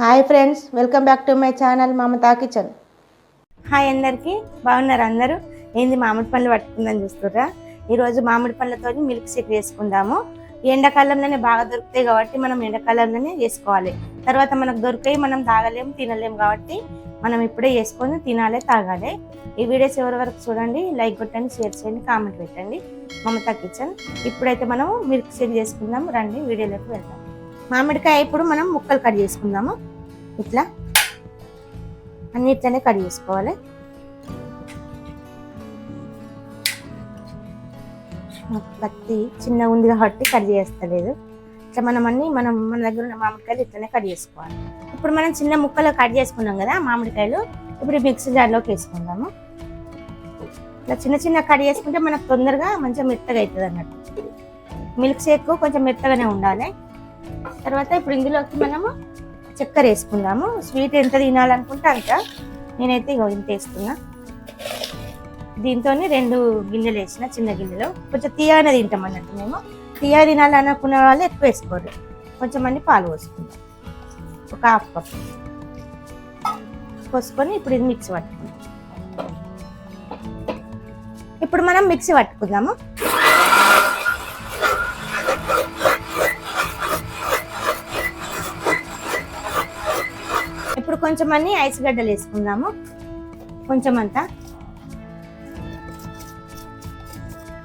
Hi friends welcome back to my channel Mamata kitchen. Hi అందరికీ బాగున్నారు అందరూ? ఏంది మామిడి పండ్లు పట్టుకుందని చూస్తుర్రా? ఈరోజు మామిడి పండ్లతో మిల్క్ షేక్ చేసుకుందాము. ఈ ఎండాకాలంలోనే బాగా దొరుకుతాయి కాబట్టి మనం ఎండాకాలంలోనే చేసుకోవాలి. తర్వాత మనకు దొరికాయి మనం తాగలేం తినలేం కాబట్టి మనం ఇప్పుడే చేసుకొని తినాలి తాగాలి. ఈ వీడియోస్ ఎవరి వరకు చూడండి లైక్ కొట్టండి షేర్ చేయండి కామెంట్ పెట్టండి. మమతా కిచెన్. ఇప్పుడైతే మనం మిల్క్ షేక్ చేసుకుందాం రండి వీడియోలోకి వెళ్దాం. మామిడికాయ ఇప్పుడు మనం ముక్కలు కట్ చేసుకుందాము. ఇట్లా అన్నిట్లనే కట్ చేసుకోవాలి. పత్తి కత్తి చిన్నగా ఉంది కాబట్టి కట్ చేస్తలేదు. ఇట్లా మనం అన్ని మనం మన దగ్గర ఉన్న మామిడికాయలు ఇట్లనే కట్ చేసుకోవాలి. ఇప్పుడు మనం చిన్న ముక్కలు కట్ చేసుకున్నాం కదా మామిడికాయలు ఇప్పుడు మిక్సీ జార్లోకి వేసుకుందాము. ఇట్లా చిన్న చిన్న కట్ చేసుకుంటే మనకు తొందరగా మంచిగా మెత్తగా అవుతుంది అన్నట్టు. మిల్క్ షేక్ కొంచెం మెత్తగానే ఉండాలి. తర్వాత ఇప్పుడు ఇందులోకి మనము చక్కెర వేసుకుందాము. స్వీట్ ఎంత తినాలనుకుంటే అంత. నేనైతే ఇగో ఇంత వేసుకున్నా. దీంతో రెండు గిన్నెలు వేసిన చిన్న గిన్నెలో. కొంచెం తీయగానే తింటాం అన్నట్టు మేము. తీయ అనుకున్న వాళ్ళు ఎక్కువ వేసుకోరు. కొంచెం మంది పాలు పోసుకుంటాం ఒక హాఫ్ కప్. పోసుకొని ఇప్పుడు ఇది మిక్సీ పట్టుకుందాం. ఇప్పుడు మనం మిక్సీ పట్టుకుందాము. ఇప్పుడు కొంచెం అన్ని ఐస్ గడ్డలు వేసుకుందాము. కొంచెం అంతా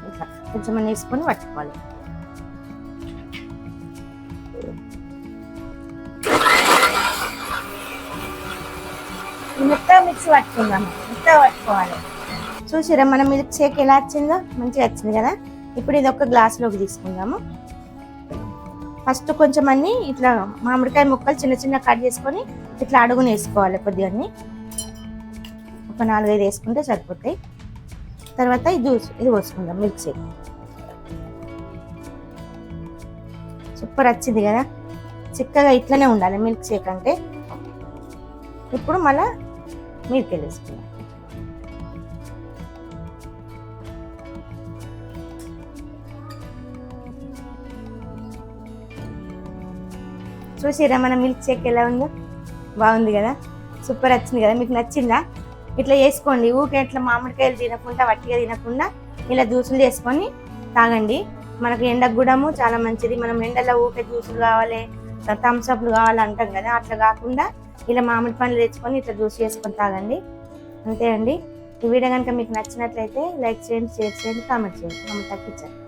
ఇట్లా కొంచెం అన్ని వేసుకొని పట్టుకోవాలి. మొత్తం మిక్స్ పట్టుకుందాము మొత్తం పట్టుకోవాలి. చూసిరా మన మిల్క్ షేక్ ఎలా వచ్చిందో? మంచిగా వచ్చింది కదా? ఇప్పుడు ఇది ఒక గ్లాస్లోకి తీసుకుందాము. ఫస్ట్ కొంచెం అన్ని ఇట్లా మామిడికాయ ముక్కలు చిన్న చిన్న కట్ చేసుకొని ఇట్లా అడుగుని వేసుకోవాలి కొద్దిగా అన్ని. ఒక నాలుగైదు వేసుకుంటే సరిపోతాయి. తర్వాత ఇది జ్యూస్ ఇది పోసుకుందాం మిల్క్ షేక్ సూపర్ వచ్చింది కదా? చిక్కగా ఇట్లనే ఉండాలి మిల్క్ షేక్ అంటే. ఇప్పుడు మళ్ళీ మిల్క్ వేసుకుందాం. చూసిరా మన మిల్క్ షేక్ ఎలా ఉందో? బాగుంది కదా? సూపర్ వచ్చింది కదా? మీకు నచ్చిందా? ఇట్లా చేసుకోండి. ఊకే ఇట్లా మామిడికాయలు తినకుండా వట్టిగా తినకుండా ఇలా జ్యూసులు చేసుకొని తాగండి. మనకు ఎండకు కూడాము చాలా మంచిది. మనం ఎండలో ఊకే జ్యూసులు కావాలి థమ్స్ అప్లు కావాలి అంటాం కదా? అట్లా కాకుండా ఇలా మామిడి పండ్లు తెచ్చుకొని ఇట్లా జ్యూస్ చేసుకొని తాగండి. అంతే అండి. ఈ వీడియో కనుక మీకు నచ్చినట్లయితే లైక్ చేయండి షేర్ చేయండి కామెంట్ చేయండి. మమ్మల్ని తగ్గించండి.